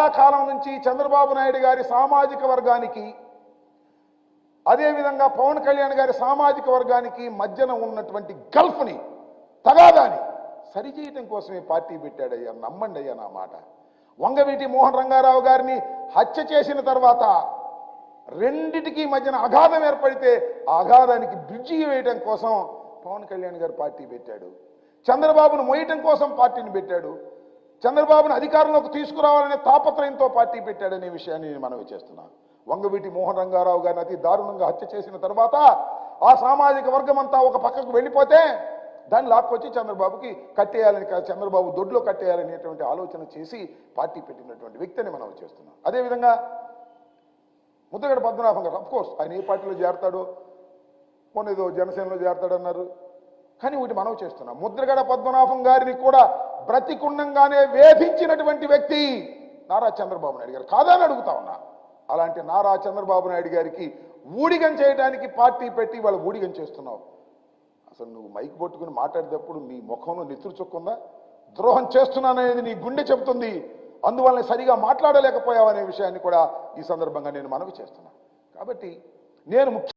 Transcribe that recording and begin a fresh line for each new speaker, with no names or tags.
చాలా కాలం నుంచి చంద్రబాబు నాయుడు గారి సామాజిక వర్గానికి అదేవిధంగా పవన్ కళ్యాణ్ గారి సామాజిక వర్గానికి మధ్యన ఉన్నటువంటి గల్ఫ్ని తగాదాని సరిచేయటం కోసమే పార్టీ పెట్టాడయ్యా. నమ్మండి అయ్యా నా మాట. వంగవీటి మోహన్ రంగారావు గారిని హత్య చేసిన తర్వాత రెండిటికి మధ్యన అగాధం ఏర్పడితే ఆ అగాధానికి బ్రిడ్జి వేయటం కోసం పవన్ కళ్యాణ్ గారు పార్టీ పెట్టాడు. చంద్రబాబును మోయటం కోసం పార్టీని పెట్టాడు. చంద్రబాబును అధికారంలోకి తీసుకురావాలనే తాపత్రయంతో పార్టీ పెట్టాడనే విషయాన్ని నేను మనవి చేస్తున్నాను వంగవీటి మోహన్ రంగారావు గారిని అతి దారుణంగా హత్య చేసిన తర్వాత ఆ సామాజిక వర్గం అంతా ఒక పక్కకు వెళ్ళిపోతే దాన్ని లాక్కొచ్చి చంద్రబాబుకి కట్టేయాలని చంద్రబాబు దొడ్లో కట్టేయాలనేటువంటి ఆలోచన చేసి పార్టీ పెట్టినటువంటి వ్యక్తిని మనం చేస్తున్నాం. అదేవిధంగా ముద్రగడ పద్మనాభం గారు కోర్స్ ఆయన ఏ పార్టీలో చేరతాడో మొన్న ఏదో జనసేనలో చేరతాడన్నారు. కానీ వీటి మనం చేస్తున్నాం. ముద్రగడ పద్మనాభం గారిని కూడా బ్రతికుండంగానే వేధించినటువంటి వ్యక్తి నారా చంద్రబాబు నాయుడు గారు. కాదని అడుగుతా ఉన్నా. అలాంటి నారా చంద్రబాబు నాయుడు గారికి ఊడిగం చేయడానికి పార్టీ పెట్టి వాళ్ళు ఊడిగం చేస్తున్నావు. అసలు నువ్వు మైక్ పట్టుకుని మాట్లాడేటప్పుడు నీ ముఖంలో నెత్తురు చొక్కుందా ద్రోహం చేస్తున్నాననేది నీ గుండె చెబుతుంది. అందువల్ల సరిగా మాట్లాడలేకపోయావనే విషయాన్ని కూడా ఈ సందర్భంగా నేను మనవి చేస్తున్నాను కాబట్టి నేను ముఖ్య